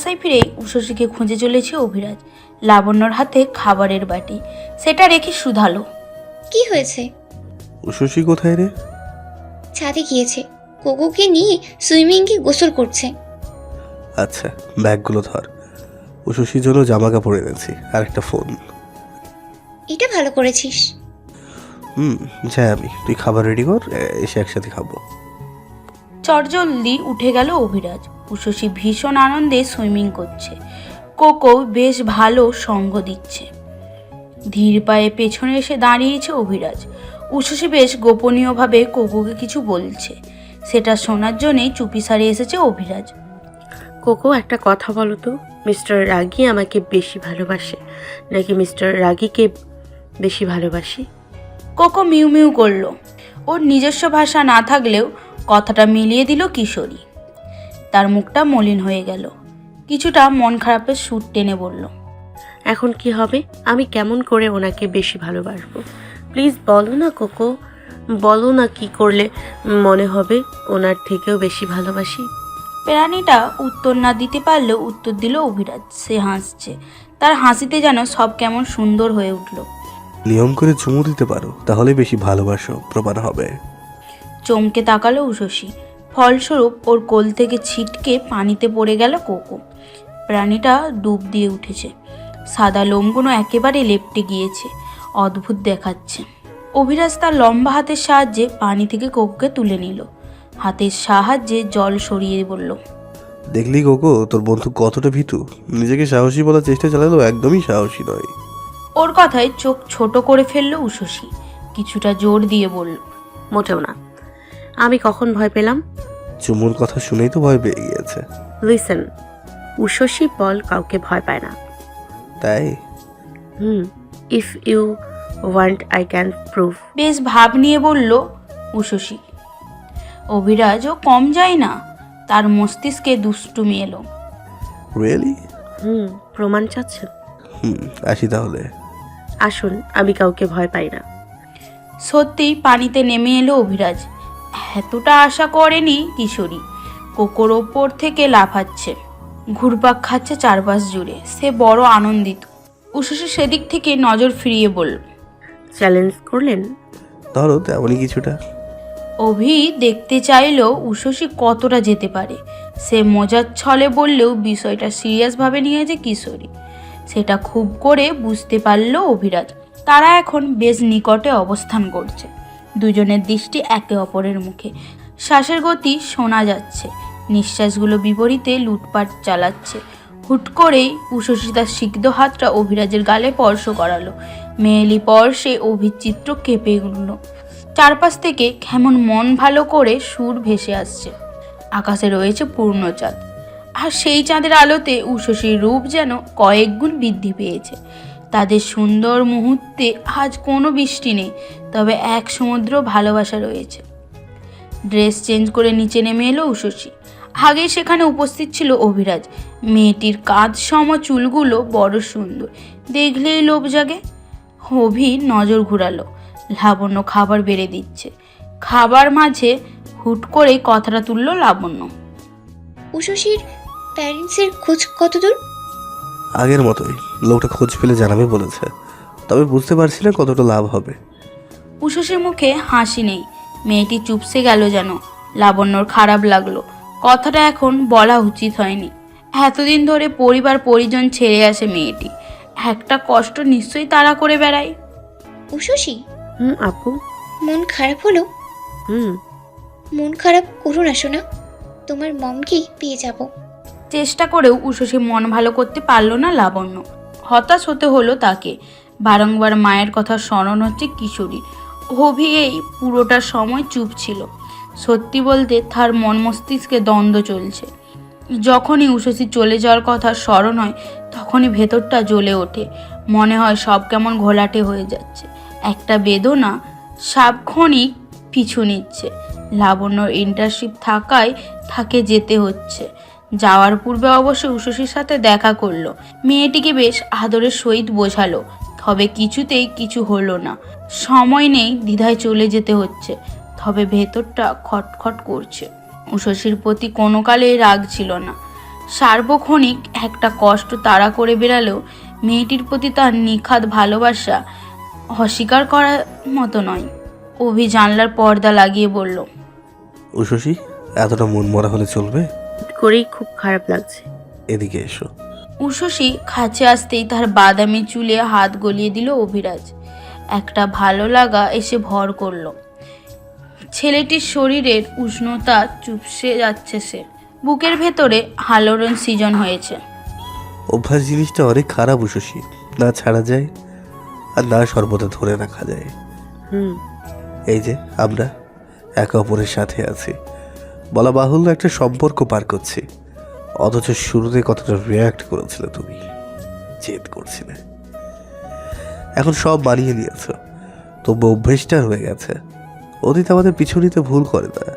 বাসায় ফিরেই উষসীকে খুঁজে চলেছে অভিরাজ। লাবণ্যর হাতে খাবারের বাটি। সেটা রেখে শুধালো। কি হয়েছে? শশী কোথায় রে? ছাদে গিয়েছে। কোকোকে নিয়ে সুইমিংয়ে গোসল করছে। আচ্ছা ব্যাগগুলো ধর। শশীর জন্য জামা কাপড় এনেছি আর একটা ফোন। এটা ভালো করেছিস। হুম যাই আমি। তুই খাবার রেডি কর এসে একসাথে খাব। চটজলদি উঠে গেল অভিরাজ। উষসী ভীষণ আনন্দে সুইমিং করছে। কোকো বেশ ভালো সঙ্গ দিচ্ছে। ধীর পায়ে পেছনে এসে দাঁড়িয়েছে অভিরাজ। উষসী বেশ গোপনীয়ভাবে কোকোকে কিছু বলছে। সেটা শোনার জন্যই চুপি সারে এসেছে অভিরাজ। কোকো একটা কথা বলো তো। মিস্টার রাগি আমাকে বেশি ভালোবাসে নাকি মিস্টার রাগিকে বেশি ভালোবাসি? কোকো মিউ মিউ করল। ওর নিজস্ব ভাষা না থাকলেও কথাটা মিলিয়ে দিল কিশোরী। তার মুখটা মলিন হয়ে গেল। কিছুটা মন খারাপের সুর টেনে বলল এখন কি হবে? আমি কেমন করে ওনাকে বেশি ভালোবাসবো? প্লিজ বলো না কোকো বলো না কি করলে মনে হবে ওনার থেকেও বেশি ভালোবাসি? প্রাণীটা উত্তর না দিতে পারলেও উত্তর দিল অভিরাজ। সে হাসছে। তার হাসিতে যেন সব কেমন সুন্দর হয়ে উঠল। নিয়ম করে চুমু দিতে পারো তাহলে বেশি ভালোবাসো প্রমাণ হবে। চমকে তাকালো উষসী ফলস্বরূপ ওর কোল থেকে ছিটকে পানিতে পড়ে গেল কোকো। প্রাণীটা ডুব দিয়ে উঠেছে। সাদা লোমগুলো একেবারে লেপটে গিয়েছে। অদ্ভুত দেখাচ্ছে। অভিরাজ তার লম্বা হাতের সাহায্যে পানি থেকে কোকোকে তুলে নিল। হাতের সাহায্যে জল সরিয়ে বলল দেখলি কোকো তোর বন্ধু কতটা ভীতু। নিজেকে সাহসী বলার চেষ্টা চালালেও একদমই সাহসী নয়। ওর কথায় চোখ ছোট করে ফেলল উষসী কিছুটা জোর দিয়ে বলল মোটেও না। আমি কখন ভয় পেলাম? চুমুর কথা শুনেই তো ভয় পেয়ে গিয়েছে। লিসেন উশসী বল কাউকে ভয় পায় না। তাই? হুম if you want I can prove বেশ ভাব নিয়ে বলল উষসী অভিরাজও কম যায় না। তার মস্তিষ্কে দুষ্টুমি এলো। রিয়েলি হুম প্রমাণ চাচ্ছেন হুম আসি তাহলে। আসুন আমি কাউকে ভয় পাই না। সত্যিই পানিতে নেমে এলো অভিরাজ। এতটা আশা করেনি কিশোরী। কোকোর ওপর থেকে লাফাচ্ছে। ঘুরপাক খাচ্ছে চারপাশ জুড়ে। সে বড় আনন্দিত। উষসী সেদিক থেকে নজর ফিরিয়ে বলল চ্যালেঞ্জ করলেন? ধরো তেমনই কিছুটা। অভি দেখতে চাইলেও উষসী কতটা যেতে পারে। সে মজার ছলে বললেও বিষয়টা সিরিয়াসভাবে নিয়েছে কিশোরী। সেটা খুব করে বুঝতে পারল অভিরাজ। তারা এখন বেশ নিকটে অবস্থান করছে। দুজনের দৃষ্টি একে অপরের মুখে। শ্বাসের গতি শোনা যাচ্ছে। নিঃশ্বাসগুলো বিপরীতে লুটপাট চালাচ্ছে। হুট করেই উষসী তার সিগ্ধ হাতটা অভিরাজের গালে স্পর্শ করালো। মেয়েলি পর্শে অভিচিত্র কেঁপে উঠল। চারপাশ থেকে কেমন মন ভালো করে সুর ভেসে আসছে। আকাশে রয়েছে পূর্ণচাঁদ। আর সেই চাঁদের আলোতে উষসীর রূপ যেন কয়েক গুণ বৃদ্ধি পেয়েছে। তাদের সুন্দর মুহূর্তে আজ কোনো বৃষ্টি নেই, তবে এক সমুদ্র ভালোবাসা রয়েছে। ড্রেস চেঞ্জ করে নিচে নেমে এলো উষসী। আগে সেখানে উপস্থিত ছিল অভিরাজ। মেয়েটির কাঁধ সম চুলগুলো বড় সুন্দর। দেখলেই লোভ জাগে। অভি নজর ঘুরালো। লাবণ্য খাবার বেড়ে দিচ্ছে। খাবার মাঝে হুট করে কথাটা তুললো লাবণ্য। উষসীর প্যারেন্টসের খোঁজ কত দূর আগের মতোই লোকটা খোঁজ পেলে জানাবে বলেছে। তবে বুঝতে পারছি না কতটা লাভ হবে। উষসীর মুখে হাসি নেই। মেয়েটি চুপসে গেল যেন। লাবণ্যর খারাপ লাগল। কথাটা এখন বলা উচিত হয়নি। এতদিন ধরে পরিবার পরিজন ছেড়ে আসে মেয়েটি। একটা কষ্ট নিশ্চয়ই তারা করে বেড়ায়। উষসী? হুম আপু। মন খারাপ হলো? হুম। মন খারাপ করুন করো না শোনা তোমার মমকেই পেয়ে যাব? চেষ্টা করেও উষসী মন ভালো করতে পারল না লাবণ্য। হতাশ হতে হলো তাকে। বারংবার মায়ের কথা স্মরণ হচ্ছে কিশোরী অভি এই পুরোটা সময় চুপ ছিল। সত্যি বলতে তার মন মস্তিষ্কে দ্বন্দ্ব চলছে। যখনই উষসী চলে যাওয়ার কথা স্মরণ হয়, তখনই ভেতরটা জ্বলে ওঠে। মনে হয় সব কেমন ঘোলাটে হয়ে যাচ্ছে। একটা বেদনা সাবক্ষণিক পিছু নিচ্ছে। লাবণ্যর ইন্টার্নশিপ থাকায় তাকে যেতে হচ্ছে। যাওয়ার পূর্বে অবশ্য উষসীর সাথে দেখা করল। মেয়েটিকে বেশ আদরের সহিত বোঝালো, তবে কিছুতেই কিছু হলো না। সময় নেই দ্বিধায় চলে যেতে হচ্ছে, তবে ভেতরটা খটখট করছে। উষসীর প্রতি কোনো কালেই রাগ ছিল না। সার্বক্ষণিক একটা কষ্ট তাড়া করে বেরালেও মেয়েটির প্রতি তার নিখাত ভালোবাসা অস্বীকার করার মতো নয়। অভি জানলার পর্দা লাগিয়ে বলল উশসী এতটা মন মরা হলে চলবে? করেই খুব খারাপ লাগছে। এদিকে এসো। উষসী কাছে আসতেই তার বাদামি চুলে হাত গলিয়ে দিল অভিরাজ। একটা ভালো লাগা এসে ভর করল। ছেলেটির শরীরের উষ্ণতা চুপসে যাচ্ছে সে। বুকের ভেতরে হালোড়ন সৃজন হয়েছে। অভ্যাস জিনিসটা অনেক খারাপ উশসী না ছাড়া যায় আর না সর্বদা ধরে রাখা যায়। হুম। এই যে আমরা একে অপরের সাথে আছি। বলা বাহুল্য একটা সম্পর্ক পার করছি। অথচ শুরুতে কতটা রিয়াক্ট করেছিলে তুমি? জেদ করছিলে। এখন সব মানিয়ে নিয়েছ। তবু অভ্যেসটা হয়ে গেছে। অতীত আমাদের পিছু নিতে ভুল করে না।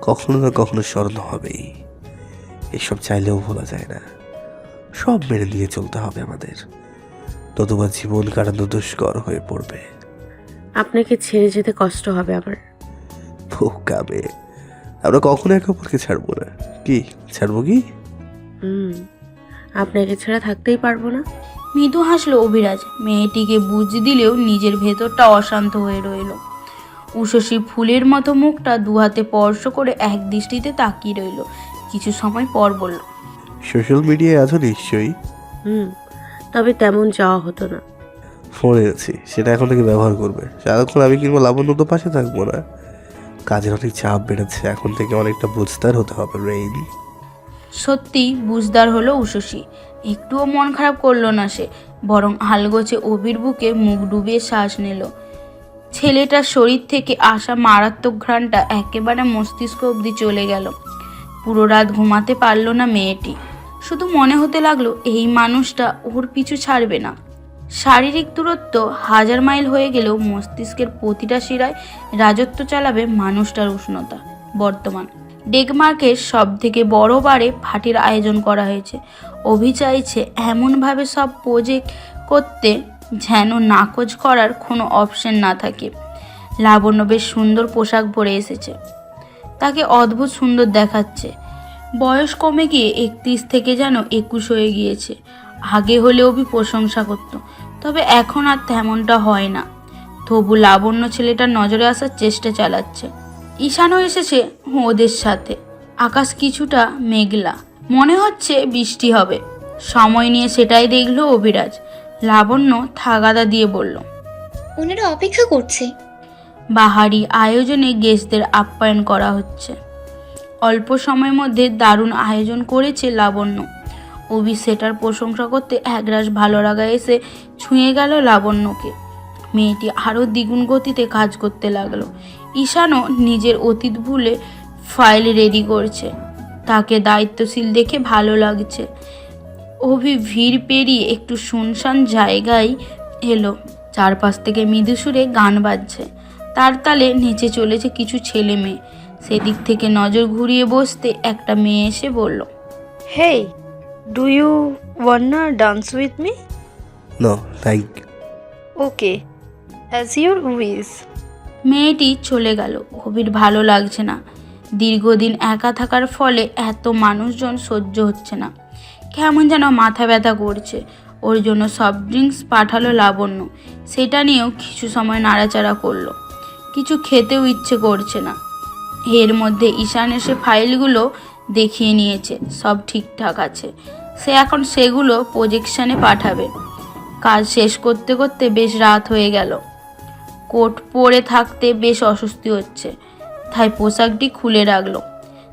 কখনো না কখনো স্মরণ হবেই। এসব চাইলেও ভোলা যায় না। সব মেনে নিয়ে চলতে হবে আমাদের। নতুবা জীবন কাটানো দুষ্কর হয়ে পড়বে। আপনাকে ছেড়ে যেতে কষ্ট হবে আমার বোকা মেয়ে। আমরা কখনো একে অপরকে ছাড়বো না। কি ছাড়বো কি? হুম আপনাকে ছাড়া থাকতেই পারব না। মৃদু হাসলো অভিরাজ। মেয়েটিকে বুঝ দিলেও নিজের ভেতরটা অশান্ত হয়ে রইল। উষসী ফুলের মতো মুখটা দুহাতে স্পর্শ করে এক দৃষ্টিতে তাকিয়ে রইল। কিছু সময় পর বলল সোশ্যাল মিডিয়ায় আছো নিশ্চয়ই? হুম তবে তেমন যাওয়া হতো না। ফোনে আছি সেটা এখন থেকে ব্যবহার করবে। সারাক্ষণ আমি কিংবা লাবণ্য তো পাশে থাকব না। কাজের অনেক চাপ বেড়েছে। এখন থেকে অনেকটা বুঝদার হতে হবে, রেইন। সত্যি, বুঝদার হলো উষসী একটুও মন খারাপ করল না সে, বরং হালগোছে অভির বুকে মুখ ডুবিয়ে শ্বাস নিল। ছেলেটার শরীর থেকে আসা মারাত্মক ঘ্রাণটা একেবারে মস্তিষ্ক অবধি চলে গেল। পুরো রাত ঘুমাতে পারল না মেয়েটি। শুধু মনে হতে লাগল, এই মানুষটা ওর পিছু ছাড়বে না। শারীরিক দূরত্ব হাজার মাইল হয়ে গেলেও মস্তিষ্কের প্রতিটা শিরায় রাজত্ব চালাবে মানুষটার উষ্ণতা। বর্তমান। ডেকমার্কের সব থেকে বড় বারে পার্টির আয়োজন করা হয়েছে। অভি চাইছে এমনভাবে সব প্রজেক্ট করতে যেন নাকচ করার কোনো অপশন না থাকে। লাবণ্য বেশ সুন্দর পোশাক পরে এসেছে। তাকে অদ্ভুত সুন্দর দেখাচ্ছে। বয়স কমে গিয়ে একত্রিশ থেকে যেন একুশ হয়ে গিয়েছে। আগে হলে অভি প্রশংসা করত। তবে এখন আর তেমনটা হয় না। তবু লাবণ্য ছেলেটার নজরে আসার চেষ্টা চালাচ্ছে। ঈশানও এসেছে ওদের সাথে। আকাশ কিছুটা মেঘলা। মনে হচ্ছে বৃষ্টি হবে। সময় নিয়ে সেটাই দেখল অভিরাজ। লাবণ্য থাগাদা দিয়ে বলল ওনারা অপেক্ষা করছে। বাহারি আয়োজনে গেস্টদের আপ্যায়ন করা হচ্ছে। অল্প সময়ের মধ্যে দারুণ আয়োজন করেছে লাবণ্য। অভি সেটার প্রশংসা করতে একরাশ ভালো লাগা এসে ছুঁয়ে গেল লাবণ্যকে। মেয়েটি আরও দ্বিগুণ গতিতে কাজ করতে লাগল। ঈশানও নিজের অতীত ভুলে ফাইল রেডি করছে। তাকে দায়িত্বশীল দেখে ভালো লাগছে। অভি ভিড় পেরিয়ে একটু শুনশান জায়গায় এলো। চারপাশ থেকে মৃদু সুরে গান বাজছে। তার তালে নেচে চলেছে কিছু ছেলে মেয়ে সেদিক থেকে নজর ঘুরিয়ে বসতে একটা মেয়ে এসে বলল Hey, do you wanna dance with me? No thank Okay, as your wish. মেয়েটি চলে গেল। কবির ভালো লাগছে না। দীর্ঘদিন একা থাকার ফলে এত মানুষজন সহ্য হচ্ছে না। কেমন যেন মাথা ব্যথা করছে। ওর জন্য সফট ড্রিঙ্কস পাঠালো লাবণ্য। সেটা নিয়েও কিছু সময় নাড়াচাড়া করল। কিছু খেতেও ইচ্ছে করছে না। এর মধ্যে ঈশান এসে ফাইলগুলো দেখিয়ে নিয়েছে, সব ঠিকঠাক আছে। সে এখন সেগুলো প্রজেকশনে পাঠাবে। কাজ শেষ করতে করতে বেশ রাত হয়ে গেল। কোট পরে থাকতে বেশ অস্বস্তি হচ্ছে, তাই পোশাকটি খুলে রাখল।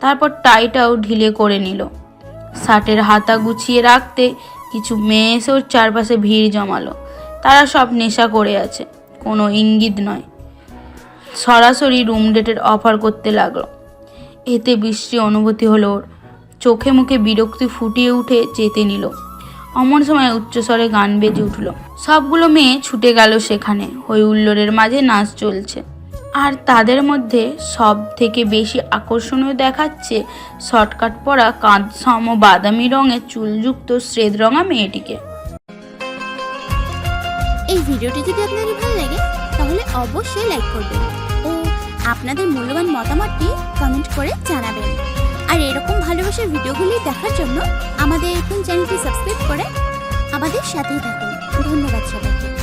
তারপর টাইটাও ঢিলে করে নিল। শার্টের হাতা গুছিয়ে রাখতে কিছু মেয়ে এসে ওর চারপাশে ভিড় জমালো। তারা সব নেশা করে আছে, কোনো ইঙ্গিত নয়। সরাসরি রুম ডেটের অফার করতে লাগল। এতে বৃষ্টি অনুভূতি হলো ওর। চোখে মুখে বিরক্তি ফুটিয়ে উঠে যেতে নিল। অমন সময় উচ্চস্বরে গান বেজে উঠল। সবগুলো মেয়ে ছুটে গেল সেখানে। হই হুল্লোড়ের মাঝে নাচ চলছে। আর তাদের মধ্যে সব থেকে বেশি আকর্ষণীয় দেখাচ্ছে শর্টকাট পরা কাঁধ সম বাদামি রঙের চুলযুক্ত শ্রেদ রঙা মেয়েটিকে। এই ভিডিওটি যদি আপনাদের ভালো লাগে, তাহলে অবশ্যই লাইক করবেন। আপনাদের মূল্যবান মতামতটি কমেন্ট করে জানাবেন। আর এরকম ভালোবাসার ভিডিওগুলি দেখার জন্য আমাদের এখন চ্যানেলটি সাবস্ক্রাইব করে আমাদের সাথেই থাকুন। ধন্যবাদ সবাইকে।